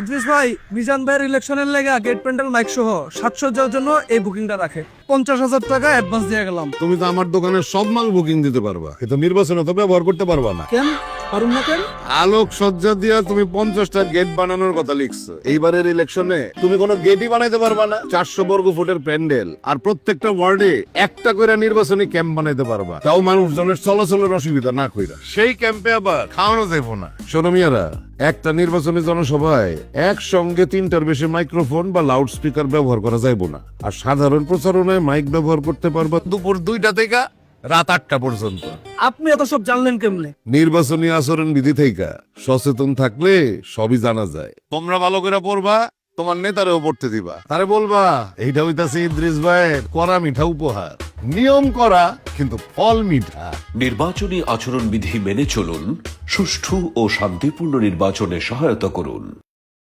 ইদ্রিস ভাই মিজান ভাইয়ের ইলেকশনের লেগে গেট প্যান্ডেল মাইক সহ সাতশোর জন্য এই বুকিংটা রাখে। পঞ্চাশ হাজার টাকা অ্যাডভান্স দিয়ে গেলাম। তুমি তো আমার দোকানের সব মাল বুকিং দিতে পারবা। কিন্তু নির্বাচনে তো ব্যবহার করতে পারবা না। কেন? পারুন না কেন? আলোক সজ্জা দিয়া তুমি পঞ্চাশটা গেট বানানোর কথা লিখছো। এইবারের ইলেকশনে তুমি কোনো গেটই বানাইতে পারবা না। চারশো বর্গ ফুটের প্যান্ডেল আর প্রত্যেকটা ওয়ার্ডে একটা করে নির্বাচনী ক্যাম্প বানাইতে পারবা। তাও মানুষজনের চলাচলের অসুবিধা না কইরা। সেই ক্যাম্পে আবার খাওয়ানো যাইব না। শোনো মিয়ারা, একটা নির্বাচনী জনসভায় একসঙ্গে তিনটার বেশি মাইক্রোফোন বা লাউড স্পিকার ব্যবহার করা যাইব না। আর সাধারণ প্রচারণায় মাইক ব্যবহার করতে পারবা দুপুর দুইটা থেকে রাত আটটা পর্যন্ত। আপনি এত সব জানলেন কেমনে? নির্বাচনী আচরণ বিধি থেকে সচেতন থাকলে সবই জানা যায়। তোমরা ভালো করে পড়বা তোমার নেতারেও পড়তে দিবা। তারে বলবা এইটা হইতাছে ইদ্রিস ভাইয়ের করা মিঠা উপহার। নিয়ম করা কিন্তু ফল মিঠা। নির্বাচনী আচরণবিধি মেনে চলুন সুষ্ঠু ও শান্তিপূর্ণ নির্বাচনে সহায়তা করুন।